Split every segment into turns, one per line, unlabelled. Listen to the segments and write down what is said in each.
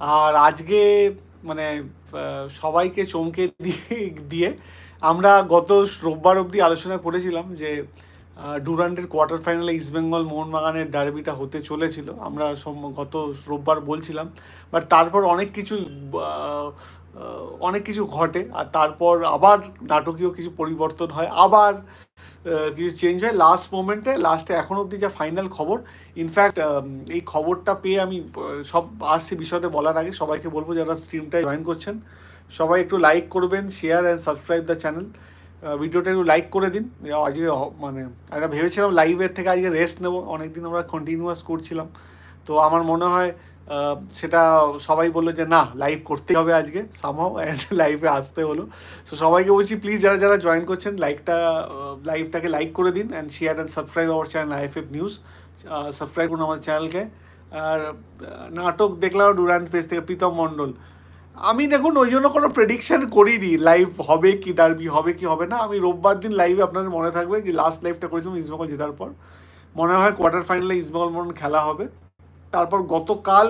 আর আজকে মানে সবাইকে চমকে দিয়ে দিয়ে আমরা গত রোববার অবধি আলোচনা করেছিলাম যে ডুরান্ডের কোয়ার্টার ফাইনালে ইস্টবেঙ্গল মোহনবাগানের ডার্বিটা হতে চলেছিল। আমরা গত রোববার বলছিলাম। বাট তারপর অনেক কিছু অনেক কিছু ঘটে আর তারপর আবার নাটকীয় কিছু পরিবর্তন হয়। আবার কিছু চেঞ্জ হয়। লাস্ট মোমেন্টে লাস্টে এখন অবধি যা ফাইনাল খবর ইনফ্যাক্ট এই খবরটা পেয়ে আমি সব আসছি বিষয়তে বলার আগে। সবাইকে বলব যারা স্ট্রিমটায় জয়েন করছেন, সবাই একটু লাইক করবেন share and subscribe the channel ভিডিওটা একটু লাইক করে দিন। আজকে মানে একটা ভেবেছিলাম লাইভের থেকে আজকে রেস্ট নেব, অনেকদিন আমরা কন্টিনিউয়াস করছিলাম। তো আমার মনে হয় সেটা সবাই বলল যে, না লাইভ করতে হবে আজকে সামহাও অ্যান্ড লাইভে আসতে হলো। সো সবাইকে বলছি প্লিজ যারা যারা জয়েন করছেন লাইকটা লাইভটাকে লাইক করে দিন and share and subscribe our channel IFF news subscribe করুন আমার চ্যানেলকে আর নাটক দেখলাম ডুরান্ট পেজ থেকে প্রীতম মণ্ডল। আমি দেখুন, ওই জন্য কোনো প্রেডিকশন করিনি লাইভ হবে কি ডার্বি হবে কি হবে না। আমি রোববার দিন লাইভে আপনাদের মনে থাকবে যে লাস্ট লাইভটা করেছিলাম ইস্টবেঙ্গল জেতার পর। মনে হয় কোয়ার্টার ফাইনালে ইস্টবেঙ্গল মোহন খেলা হবে। তারপর গতকাল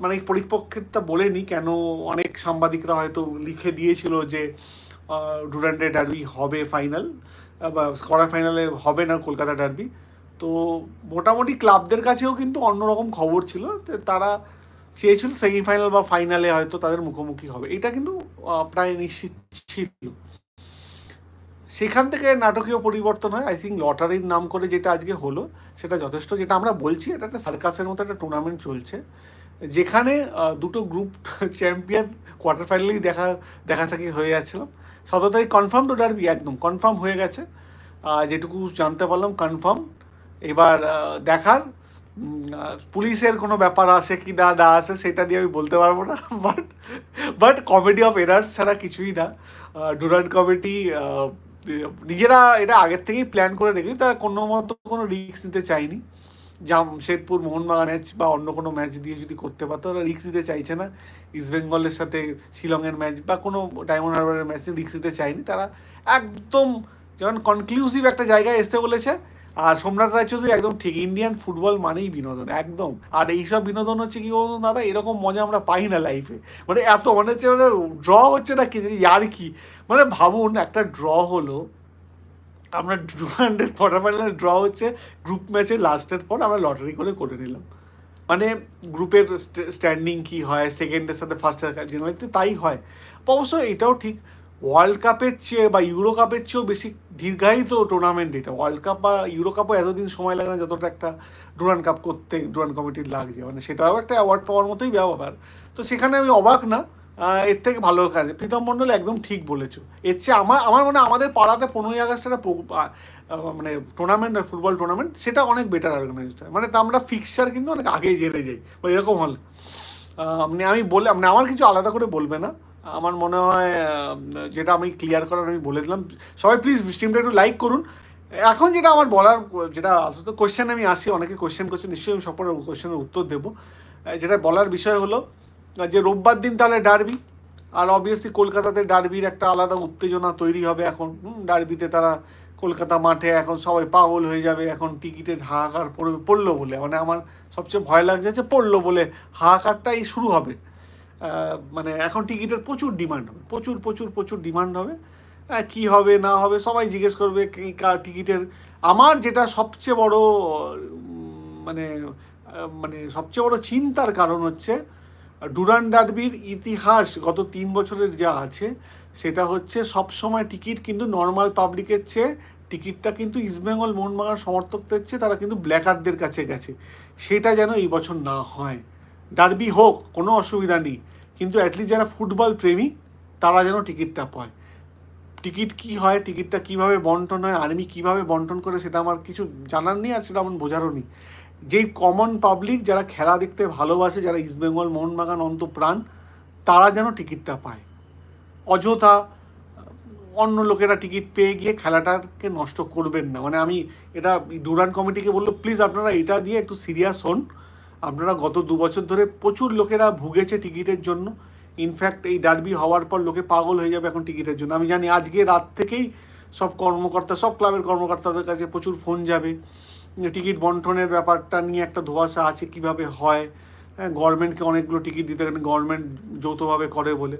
মানে এই পরিপক্ষেরটা বলেনি কেন অনেক সাংবাদিকরা হয়তো লিখে দিয়েছিল যে ডুরান্ডে ডার্বি হবে ফাইনাল বা কোয়ার্টার ফাইনালে হবে না কলকাতা ডার্বি তো মোটামুটি ক্লাবদের কাছেও কিন্তু অন্যরকম খবর ছিল। তারা চেয়েছিল সেমিফাইনাল বা ফাইনালে হয়তো তাদের মুখোমুখি হবে। এটা কিন্তু প্রায় নিশ্চিত ছিল। সেখান থেকে নাটকীয় পরিবর্তন হয়। আই থিঙ্ক লটারির নাম করে যেটা আজকে হলো, সেটা যথেষ্ট। যেটা আমরা বলছি, এটা একটা সার্কাসের মতো একটা টুর্নামেন্ট চলছে, যেখানে দুটো গ্রুপ চ্যাম্পিয়ন কোয়ার্টার ফাইনালেই দেখা, দেখাসাকি হয়ে যাচ্ছিলাম। সতেরো তারিখ কনফার্ম তো ডারবি একদম কনফার্ম হয়ে গেছে। যেটুকু জানতে পারলাম কনফার্ম এবার দেখার পুলিশের কোনো ব্যাপার আছে কি না না আছে, সেটা নিয়ে আমি বলতে পারব না but but comedy of errors ছাড়া কিছুই না। ডুরান্ট কমিটি নিজেরা এটা আগের থেকেই প্ল্যান করে রেখেছে, তারা কোনো মতো কোনো রিস্ক নিতে চায়নি। জামশেদপুর, মোহনবাগান ম্যাচ বা অন্য কোনো ম্যাচ দিয়ে যদি করতে পারতো ওরা রিস্ক দিতে চাইছে না। ইস্টবেঙ্গলের সাথে শিলংয়ের ম্যাচ বা কোনো ডায়মন্ড হারবারের ম্যাচে রিক্স দিতে চায়নি। তারা একদম যেমন কনক্লুসিভ একটা জায়গায় এসতে বলেছে আর সোমনাথ রায়চৌধুরী একদম ঠিক ইন্ডিয়ান ফুটবল মানেই বিনোদন, একদম। আর এইসব বিনোদন হচ্ছে কি বলুন দাদা, এরকম মজা আমরা পাই না লাইফে মানে এত মানে হচ্ছে মানে ড্র হচ্ছে না কি আর কি? মানে ভাবুন, একটা ড্র হলো, আমরা টু হান্ড্রেড কোয়ার্টার ফাইনালে ড্র হচ্ছে গ্রুপ ম্যাচে লাস্টের পর আমরা লটারি করে করে নিলাম। মানে গ্রুপের স্ট্যান্ডিং কি হয় সেকেন্ডের সাথে ফার্স্টের জেনারেলি তাই হয়। অবশ্য এটাও ঠিক ওয়ার্ল্ড কাপের চেয়ে বা ইউরো কাপের চেয়েও বেশি দীর্ঘায়িত টুর্নামেন্ট এটা। ওয়ার্ল্ড কাপ বা ইউরো কাপও এতদিন সময় লাগে না যতটা একটা ডুরান কাপ করতে ডুরান কমিটির লাগছে। মানে সেটাও একটা অ্যাওয়ার্ড পাওয়ার মতোই ব্যাপার তো সেখানে আমি অবাক না। এর থেকে ভালো কাজ। প্রীতম মণ্ডল একদম ঠিক বলেছ। এর চেয়ে আমার আমার মনে আমাদের পাড়াতে পনেরোই আগস্ট একটা মানে টুর্নামেন্ট ফুটবল টুর্নামেন্ট সেটা অনেক বেটার অর্গানাইজড হয়। মানে তা আমরা ফিক্সচার কিন্তু অনেক আগেই জেনে যাই। এরকম হলে। মানে আমি বলে মানে আমার কিছু আলাদা করে বলবে না। আমার মনে হয় যেটা আমি ক্লিয়ার করার আমি বলে দিলাম। সবাই প্লিজ স্ট্রিমটা একটু লাইক করুন। এখন যেটা আমার বলার, যেটা আসলে কোয়েশ্চেন আমি আসি, অনেকে কোয়েশ্চেন করছে, নিশ্চয়ই আমি সব কোশ্চেনের উত্তর দেবো। যেটা বলার বিষয় হলো যে রোববার দিন তাহলে ডারবি আর অবভিয়াসলি কলকাতাতে ডারবির একটা আলাদা উত্তেজনা তৈরি হবে এখন। ডারবিতে তারা কলকাতা মাঠে এখন সবাই পাগল হয়ে যাবে, এখন টিকিটের হাহাকার পড়বে, পড়ল বলে। মানে আমার সবচেয়ে ভয় লাগছে যে পড়ল বলে হাহাকারটাই শুরু হবে। মানে এখন টিকিটের প্রচুর ডিমান্ড হবে। প্রচুর প্রচুর প্রচুর ডিমান্ড হবে। কি হবে, না হবে, সবাই জিজ্ঞেস করবে কার টিকিটের। আমার যেটা সবচেয়ে বড় মানে মানে সবচেয়ে বড় চিন্তার কারণ হচ্ছে, ডুরান ডার্বির ইতিহাস গত তিন বছরের যা আছে, সেটা হচ্ছে সব সময় টিকিট কিন্তু নর্মাল পাবলিকের চেয়ে, টিকিটটা কিন্তু ইস্টবেঙ্গল মোহনবাগান সমর্থকদের চেয়ে, তারা কিন্তু ব্ল্যাকারদের কাছে গেছে। সেটা যেন এই বছর না হয়। ডার্বি হোক, কোনো অসুবিধা নেই। কিন্তু অ্যাটলিস্ট যারা ফুটবল প্রেমী, তারা যেন টিকিটটা পায়। টিকিট কি হয়, টিকিটটা কীভাবে বন্টন হয়, আর্মি কীভাবে বন্টন করে সেটা আমার কিছু জানার নেই আর সেটা আমার বোঝারও নেই। যেই কমন পাবলিক যারা খেলা দেখতে ভালোবাসে, যারা ইস্টবেঙ্গল মোহনবাগান অন্তপ্রাণ, তারা যেন টিকিটটা পায়। অযথা, অন্য লোকেরা টিকিট পেয়ে গিয়ে খেলাটাকে নষ্ট করবেন না। মানে আমি এটা ডুরান কমিটিকে বলল প্লিজ আপনারা এটা দিয়ে একটু সিরিয়াস হন। আপনারা গত দু বছর ধরে প্রচুর লোকেরা ভুগেছে টিকিটের জন্য। ইনফ্যাক্ট এই ডার্বি হওয়ার পর লোকে পাগল হয়ে যাবে এখন টিকিটের জন্য। আমি জানি আজকে রাত থেকেই সব কর্মকর্তা, সব ক্লাবের কর্মকর্তাদের কাছে প্রচুর ফোন যাবে। টিকিট বন্টনের ব্যাপারটা নিয়ে একটা ধোঁয়াশা আছে কীভাবে হয়। হ্যাঁ গভর্নমেন্টকে অনেকগুলো টিকিট দিতে গেলে গভর্নমেন্ট যৌথভাবে করে বলে।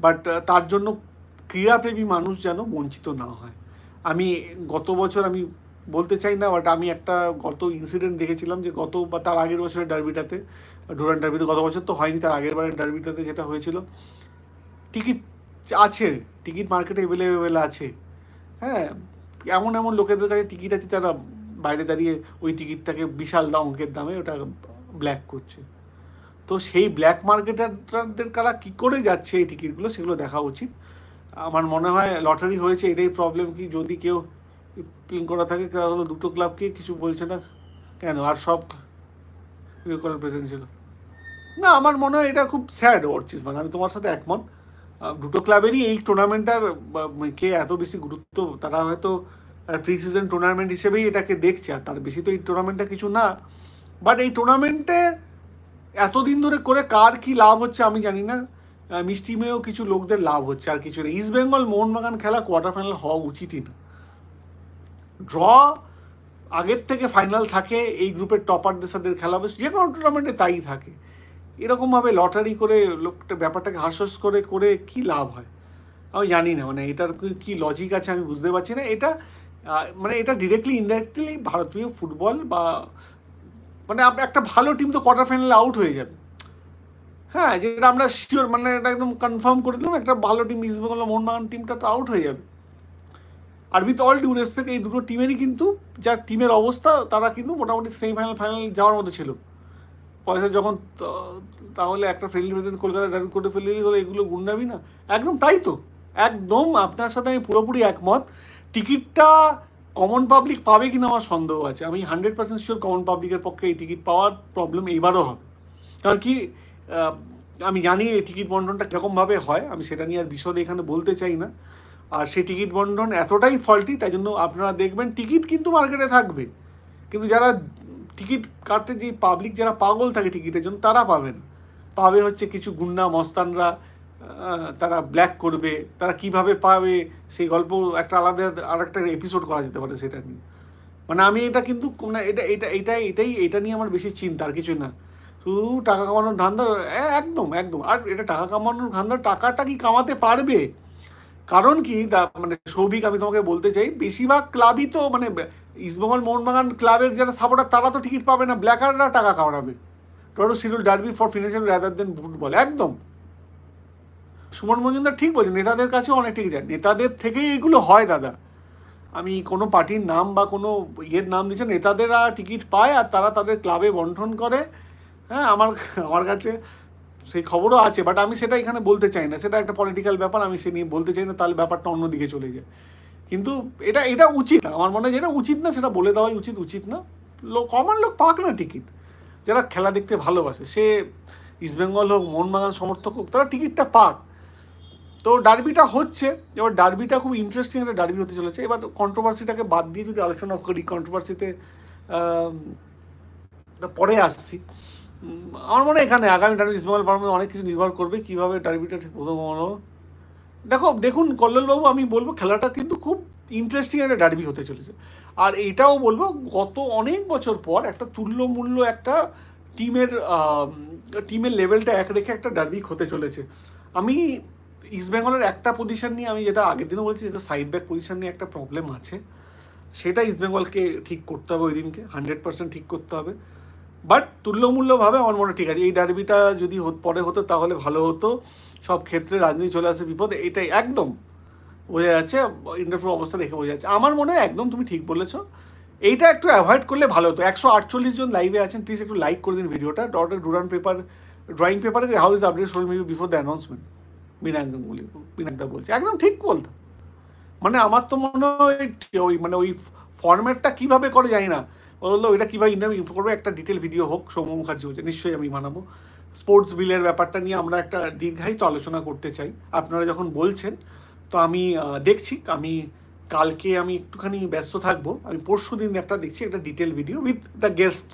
বাট তার জন্য ক্রীড়াপ্রেমী মানুষ যেন বঞ্চিত না হয়। আমি গত বছর আমি বলতে চাই না বাট আমি একটা গত ইনসিডেন্ট দেখেছিলাম যে গত বা তার আগের বছরের ডার্বিটাতে ডুরান ডার্বিতে গত বছর তো হয়নি, তার আগের বারের ডার্বিটাতে যেটা হয়েছিল। টিকিট আছে টিকিট মার্কেটে অ্যাভেলেবেল আছে। হ্যাঁ এমন এমন লোকেদের কাছে টিকিট আছে তারা বাইরে দাঁড়িয়ে ওই টিকিটটাকে বিশাল দাম অঙ্কের দামে ওটা ব্ল্যাক করছে। তো সেই ব্ল্যাক মার্কেটারদের কারা কী করে যাচ্ছে এই টিকিটগুলো সেগুলো দেখা উচিত। আমার মনে হয় লটারি হয়েছে, এটাই প্রবলেম কি যদি কেউ প্লেন করা থাকে তাহলে দুটো ক্লাবকে কিছু বলছে না। কেন? আর সব ইয়ে করার প্রেজেন্ট ছিল। না, আমার মনে হয় এটা খুব স্যাড অর্চিস মানে আমি তোমার সাথে একমত। দুটো ক্লাবেরই এই টুর্নামেন্টটার কে এত বেশি গুরুত্ব, তারা হয়তো প্রি সিজন টুর্নামেন্ট হিসেবেই এটাকে দেখছে, আর তার বেশি তো এই টুর্নামেন্টটা কিছু না। বাট এই টুর্নামেন্টে এতদিন ধরে করে কার কি লাভ হচ্ছে আমি জানি না। মিষ্টি মেয়েও কিছু লোকদের লাভ হচ্ছে, আর কিছু না ইস্ট বেঙ্গল মোহনবাগান খেলা কোয়ার্টার ফাইনাল হওয়া উচিতই না। ড্র, আগের থেকে ফাইনাল থাকে, এই গ্রুপের টপারদের সাথে খেলা হবে, যে কোনো টুর্নামেন্টে তাই থাকে। এরকমভাবে লটারি করে লোকটা, ব্যাপারটাকে হাস্যস করে করে কি লাভ হয়? আমি জানি না মানে এটার কি- লজিক আছে আমি বুঝতে পারছি না। এটা মানে এটা ডিরেক্টলি ইনডাইরেক্টলি ভারতীয় ফুটবল বা মানে একটা ভালো টিম তো কোয়ার্টার ফাইনালে আউট হয়ে যাবে। হ্যাঁ যেটা আমরা শিওর মানে এটা একদম কনফার্ম করে দিলাম, একটা ভালো টিম ইস্ট মোহনবাগান টিমটা তো আউট হয়ে যাবে। আর উইথ অল ডিউ রেসপেক্ট এই দুটো টিমেরই কিন্তু যা টিমের অবস্থা, তারা কিন্তু মোটামুটি সেমিফাইনাল ফাইনাল যাওয়ার মতো ছিল। পয়সা যখন তাহলে একটা ফ্রেন্ডলি প্রেসিডেন্ট কলকাতা ডাইরেক্ট করে ফেলে হলো এগুলো গুন্ডাবি না। একদম তাই তো। একদম আপনার সাথে আমি পুরোপুরি একমত। টিকিটটা কমন পাবলিক পাবে কিনা আমার সন্দেহ আছে। আমি হান্ড্রেড পার্সেন্ট শিওর কমন পাবলিকের পক্ষে এই টিকিট পাওয়ার প্রবলেম এইবারও হবে। কারণ কি আমি জানি এই টিকিট বন্টনটা কীরকমভাবে হয়, আমি সেটা নিয়ে আর বিশদে এখানে বলতে চাই না। আর সেই টিকিট বন্টন এতটাই ফল্টি তাই জন্য আপনারা দেখবেন টিকিট কিন্তু মার্কেটে থাকবে। কিন্তু যারা টিকিট কাটতে যে পাবলিক যারা পাগল থাকে টিকিটের জন্য, তারা পাবে না। পাবে হচ্ছে কিছু গুন্ডা মস্তানরা তারা ব্ল্যাক করবে, তারা কীভাবে পাবে, সেই গল্প একটা আলাদা আর একটা এপিসোড করা যেতে পারে সেটা নিয়ে। মানে আমি এটা কিন্তু মানে এটা এটা, এটাই এটাই, এটা নিয়ে আমার বেশি চিন্তা, আর কিছু না। শুধু টাকা কামানোর ধান্দা একদম একদম। আর এটা টাকা কামানোর ধান্দা, টাকাটা কি কামাতে পারবে? কারণ কি মানে সৌভিক, আমি তোমাকে বলতে চাই, বেশিরভাগ ক্লাবই তো মানে ইস্টবেঙ্গল মোহনবাগান ক্লাবের যারা সাপোর্টার তারা তো টিকিট পাবে না ব্ল্যাকাররা টাকা কামাবে। টোটো schedule derby for financial rather than ভুট football একদম। সুমন মজুমদার ঠিক বলছে, নেতাদের কাছেও অনেক টিকিট নেতাদের থেকেই এগুলো হয়, দাদা। আমি কোনো পার্টির নাম বা কোনো ইয়ের নাম দিচ্ছে নেতাদেরা টিকিট পায় আর তারা তাদের ক্লাবে বন্টন করে। হ্যাঁ আমার আমার কাছে সেই খবরও আছে বাট আমি সেটা এখানে বলতে চাই না। সেটা একটা পলিটিক্যাল ব্যাপার, আমি সে নিয়ে বলতে চাই না, তাহলে ব্যাপারটা অন্যদিকে চলে যায়। কিন্তু এটা এটা উচিত আমার মনে হয় যেটা উচিত না, সেটা বলে দেওয়াই উচিত উচিত না। লোক কমন লোক পাক না টিকিট। যারা খেলা দেখতে ভালোবাসে, সে ইস্টবেঙ্গল হোক, মোহনবাগান সমর্থক হোক, তারা টিকিটটা পাক। তো ডার্বিটা হচ্ছে, এবার ডার্বিটা খুব ইন্টারেস্টিং একটা ডার্বি হতে চলেছে। এবার কন্ট্রোভার্সিটাকে বাদ দিয়ে যদি আলোচনা করি কন্ট্রোভার্সিতে পরে আসছি। আমার মনে হয় এখানে আগামী ডার্বি ইস্টবেঙ্গল পারফরমেন্স অনেক কিছু নির্ভর করবে, কীভাবে ডার্বিটা ঠিক প্রথম হলো। দেখো, দেখুন, কল্লোলবাবু, আমি বলব খেলাটা কিন্তু খুব ইন্টারেস্টিং একটা ডার্বি হতে চলেছে। আর এটাও বলব, গত অনেক বছর পর একটা তুল্যমূল্য একটা টিমের টিমের লেভেলটা এক রেখে একটা ডার্বি হতে চলেছে। আমি ইস্টবেঙ্গলের একটা পজিশন নিয়ে, আমি যেটা আগের দিনও বলেছি, যেটা সাইড ব্যাক পজিশন নিয়ে একটা প্রবলেম আছে। সেটা ইস্টবেঙ্গলকে ঠিক করতে হবে ওই দিনকে হান্ড্রেড পার্সেন্ট ঠিক করতে হবে। বাট তুল্যমূল্যভাবে আমার মনে ঠিক আছে। এই ডার্বিটা যদি পরে হতো তাহলে ভালো হতো। সব ক্ষেত্রে রাজনীতি চলে আসে বিপদ। এটাই একদম বোঝা যাচ্ছে। ইন্টারভিউ অবস্থা দেখে বোঝা যাচ্ছে। আমার মনে হয় একদম তুমি ঠিক বলেছ। এইটা একটু অ্যাভয়েড করলে ভালো হতো। একশো আটচল্লিশ জন লাইভে আছেন প্লিজ একটু লাইক করে দিন ভিডিওটা। ডট ডুরান পেপার ড্রয়িং পেপারে how is update soul maybe before the announcement Binayak Ganguly বলছে। একদম ঠিক বলতো। মানে আমার তো মনে হয় ওই মানে ওই ফরম্যাটটা কীভাবে করে জানি না। বলল ওইটা কীভাবে ইন্টারভিউ করবে? একটা ডিটেল ভিডিও হোক, সৌম্য মুখার্জি বলছে নিশ্চয়ই আমি বানাবো স্পোর্টস বিলের ব্যাপারটা নিয়ে আমরা একটা দীর্ঘায়িত আলোচনা করতে চাই। আপনারা যখন বলছেন, তো আমি দেখছি, আমি কালকে আমি একটুখানি ব্যস্ত থাকব। আমি পরশু দিন একটা দেখছি একটা detail video with the guest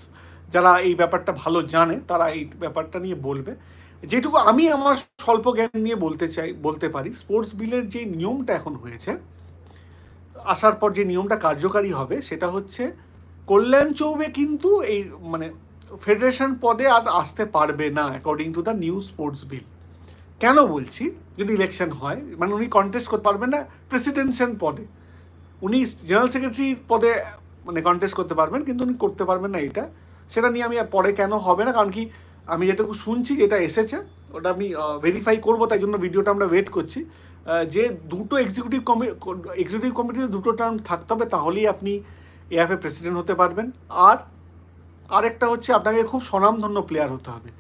যারা এই ব্যাপারটা ভালো জানে, তারা এই ব্যাপারটা নিয়ে বলবে। যেটুকু আমি আমার স্বল্প জ্ঞান নিয়ে বলতে চাই, বলতে পারি স্পোর্টস বিলের যে নিয়মটা এখন হয়েছে, আসার পর যে নিয়মটা কার্যকারী হবে, সেটা হচ্ছে কল্যাণ চৌবে কিন্তু এই মানে ফেডারেশন পদে আর আসতে পারবে না according to the new sports bill কেন বলছি? যদি ইলেকশন হয় মানে উনি কন্টেস্ট করতে পারবেন না প্রেসিডেন্সিয়াল পদে। উনি জেনারেল সেক্রেটারি পদে মানে কন্টেস্ট করতে পারবেন, কিন্তু উনি করতে পারবেন না এটা। সেটা নিয়ে আমি পরে কেন হবে না, কারণ কি, আমি যেটুকু শুনছি যেটা এসেছে, ওটা আমি ভেরিফাই করব, তাই জন্য ভিডিওটা আমরা ওয়েট করছি। যে দুটো এক্সিকিউটিভ কমি এক্সিকিউটিভ কমিটিতে দুটো টার্ম থাকতে হবে, তাহলেই আপনি এএফএ প্রেসিডেন্ট হতে পারবেন। আর আরেকটা হচ্ছে আপনাকে খুব স্বনামধন্য প্লেয়ার হতে হবে।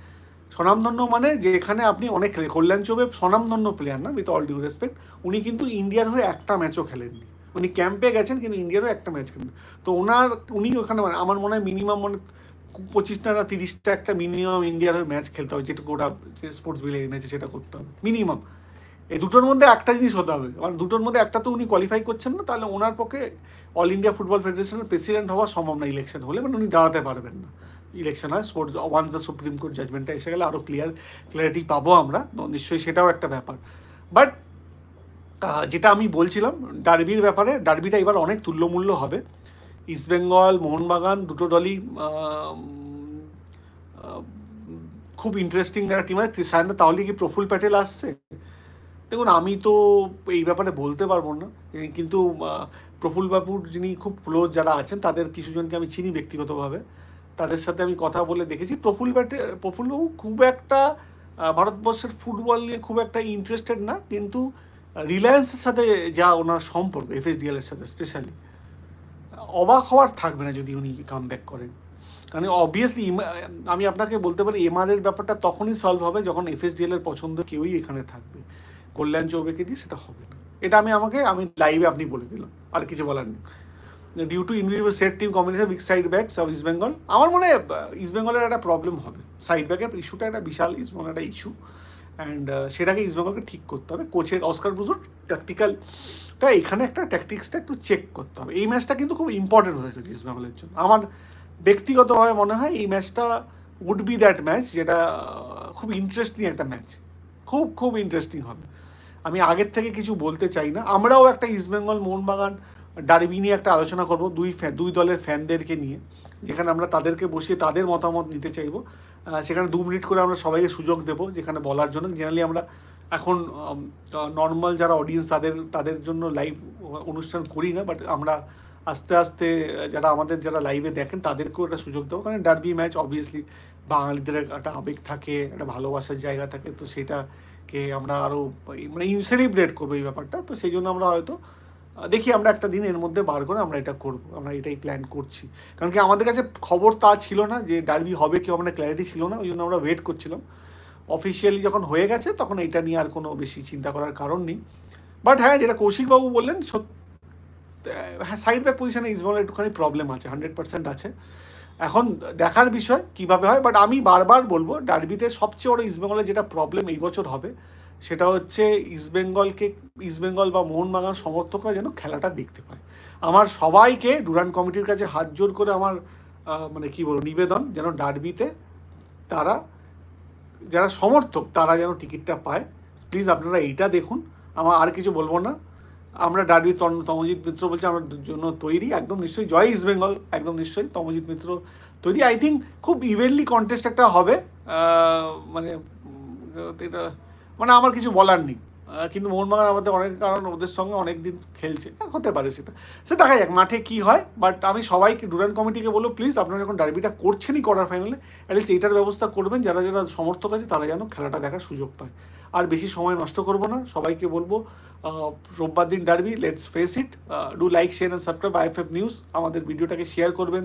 স্বনামধন্য মানে যে এখানে আপনি অনেক খেলে কল্যাণ চৌবে স্বনামধন্য প্লেয়ার না উইথ অল ডিউ রেসপেক্ট উনি কিন্তু ইন্ডিয়ার হয়ে একটা ম্যাচও খেলেননি। উনি ক্যাম্পে গেছেন, কিন্তু ইন্ডিয়ার হয়ে একটা ম্যাচ খেলেন তো ওনার উনি ওখানে মানে আমার মনে হয় মিনিমাম মানে পঁচিশটা না তিরিশটা একটা মিনিমাম ইন্ডিয়ার হয়ে ম্যাচ খেলতে হবে, যেটুকু ওরা স্পোর্টস বিলে এনেছে সেটা করতে হবে। মিনিমাম এই দুটোর মধ্যে একটা জিনিস হতে হবে। মানে দুটোর মধ্যে একটা তো উনি কোয়ালিফাই করছেন না, তাহলে ওনার পক্ষে অল ইন্ডিয়া ফুটবল ফেডারেশনের প্রেসিডেন্ট হওয়া সম্ভব না ইলেকশন হলে মানে উনি দাঁড়াতে পারবেন না। ইলেকশন হয় sports once the supreme court জাজমেন্টটা এসে গেলে আরও ক্লিয়ার ক্ল্যারিটি পাবো আমরা নিশ্চয়ই সেটাও একটা ব্যাপার। বাট যেটা আমি বলছিলাম ডার্বির ব্যাপারে ডার্বিটা এবার অনেক তুল্যমূল্য হবে। ইস্টবেঙ্গল মোহনবাগান, দুটো দলই খুব ইন্টারেস্টিং একটা টিম আছে সায়ন্দা তাহলে কি প্রফুল প্যাটেল আসছে? দেখুন আমি তো এই ব্যাপারে বলতে পারব না। কিন্তু আহ, প্রফুল বাবুর যিনি খুব ক্লোজ যারা আছেন তাদের কিছুজনকে আমি চিনি ব্যক্তিগতভাবে। তাদের সাথে আমি কথা বলে দেখেছি। প্রফুল ব্যাটে প্রফুল বাবু খুব একটা ভারতবর্ষের ফুটবল নিয়ে খুব একটা ইন্টারেস্টেড না কিন্তু রিলায়েন্সের সাথে যা ওনার সম্পর্ক এফএসডিএল এর সাথে স্পেশালি অবাক হওয়ার থাকবে না যদি উনি কাম ব্যাক করেন। কারণ অবভিয়াসলি আমি আপনাকে বলতে পারি এমআর এর ব্যাপারটা তখনই সলভ হবে যখন এফএসডিএল এর পছন্দ কেউই এখানে থাকবে। কল্যাণ চৌবেকে দিয়ে সেটা হবে না। এটা আমি আমাকে, আমি লাইভে আপনি বলে দিলাম, আর কিছু বলার নেই। Due to individual set team combination weak side backs of East Bengal আমার মনে হয় ইস্ট বেঙ্গলের একটা প্রবলেম হবে। সাইড ব্যাকের ইস্যুটা একটা বিশাল ইস্ট বেঙ্গল একটা ইস্যু অ্যান্ড সেটাকে ইস্ট বেঙ্গলকে ঠিক করতে হবে। কোচের অস্কার ব্রুজুর ট্যাকটিক্যালটা এখানে একটা ট্যাকটিক্সটা একটু চেক করতে হবে। এই ম্যাচটা কিন্তু খুব ইম্পর্টেন্ট হয়েছে ইস্ট বেঙ্গলের জন্য। আমার ব্যক্তিগতভাবে মনে হয় এই ম্যাচটা উড বি দ্যাট ম্যাচ যেটা খুব ইন্টারেস্টিং একটা ম্যাচ খুব খুব ইন্টারেস্টিং হবে। আমি আগের থেকে কিছু বলতে চাই না। আমরাও একটা ইস্টবেঙ্গল মোহনবাগান ডারবি নিয়ে একটা আলোচনা করব, দুই দুই দলের ফ্যানদেরকে নিয়ে, যেখানে আমরা তাদেরকে বসিয়ে তাদের মতামত নিতে চাইব। সেখানে দু মিনিট করে আমরা সবাইকে সুযোগ দেব, যেখানে বলার জন্য। জেনারেলি আমরা এখন নর্মাল যারা অডিয়েন্স তাদের তাদের জন্য লাইভ অনুষ্ঠান করি না বাট আমরা আস্তে আস্তে, যারা আমাদের যারা লাইভে দেখেন তাদেরকেও একটা সুযোগ দেবো। কারণ ডার্বি ম্যাচ অবভিয়াসলি বাঙালিদের একটা আবেগ থাকে, একটা ভালোবাসার জায়গা থাকে, তো সেটাকে আমরা আরও মানে সেলিব্রেট করব এই ব্যাপারটা। তো সেই জন্য আমরা হয়তো দেখি আমরা একটা দিন এর মধ্যে বার করে আমরা এটা করব, আমরা এটাই প্ল্যান করছি। কারণ কি আমাদের কাছে খবর তা ছিল না যে ডার্বি হবে কি আমাদের ক্ল্যারিটি ছিল না, ওই জন্য আমরা ওয়েট করছিলাম। অফিসিয়ালি যখন হয়ে গেছে তখন এটা নিয়ে আর কোনো বেশি চিন্তা করার কারণ নেই। বাট হ্যাঁ যেটা কৌশিকবাবু বললেন সত্যি হ্যাঁ সাইড ব্যাক পজিশনে ইসবলের একটুখানি প্রবলেম আছে হান্ড্রেড পার্সেন্ট আছে। এখন দেখার বিষয় কীভাবে হয় বাট আমি বারবার বলব, ডার্বিতে সবচেয়ে বড় ইস্টবেঙ্গলের যেটা প্রবলেম এই বছর হবে, সেটা হচ্ছে ইস্টবেঙ্গলকে ইস্টবেঙ্গল বা মোহনবাগান সমর্থকরা যেন খেলাটা দেখতে পায়। আমার সবাইকে ডুরান কমিটির কাছে হাত জোর করে আমার মানে কি বলব, নিবেদন যেন ডার্বিতে তারা, যারা সমর্থক তারা যেন টিকিটটা পায়। প্লিজ আপনারা এইটা দেখুন। আমার আর কিছু বলব না। আমরা ডার্বি তমজিৎ মিত্র বলছি, আমার জন্য তৈরি, একদম নিশ্চয়ই জয় ইস্ট বেঙ্গল একদম নিশ্চয়ই তমজিৎ মিত্র তৈরি। আই থিঙ্ক খুব ইভেন্টলি কন্টেস্ট একটা হবে মানে এটা মানে আমার কিছু বলার নেই। কিন্তু মোহনবাগান আমাদের অনেক কারণ ওদের সঙ্গে অনেক দিন খেলছে। হ্যাঁ, হতে পারে সেটা। সে দেখা যাক মাঠে কি হয়। বাট আমি সবাইকে ডুরান কমিটিকে বলব প্লিজ আপনারা যখন ডার্বিটা করছেনই কোয়ার্টার ফাইনালে অ্যাটলিস্ট এইটার ব্যবস্থা করবেন। যারা যারা সমর্থক আছে তারা যেন খেলাটা দেখার সুযোগ পায়। আর বেশি সময় নষ্ট করব না। সবাইকে বলব রোববার দিন derby let's face it do like share and subscribe IFF news আমাদের ভিডিওটাকে শেয়ার করবেন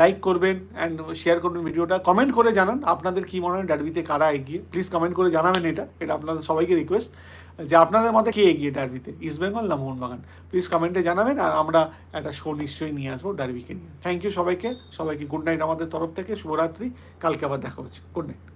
লাইক করবেন অ্যান্ড শেয়ার করবেন ভিডিওটা। কমেন্ট করে জানান আপনাদের কী মনে হয় ডার্বিতে কারা এগিয়ে। প্লিজ কমেন্ট করে জানাবেন এটা। এটা আপনাদের সবাইকে রিকোয়েস্ট যে আপনাদের মতে কে এগিয়ে ডার্বিতে? ইস্ট বেঙ্গল না মোহনবাগান? প্লিজ কমেন্টে জানাবেন আর আমরা একটা শো নিশ্চয়ই নিয়ে আসব ডার্বিকে নিয়ে। থ্যাংক ইউ সবাইকে। সবাইকে গুড নাইট আমাদের তরফ থেকে। শুভরাত্রি। কালকে আবার দেখা হচ্ছে। Good night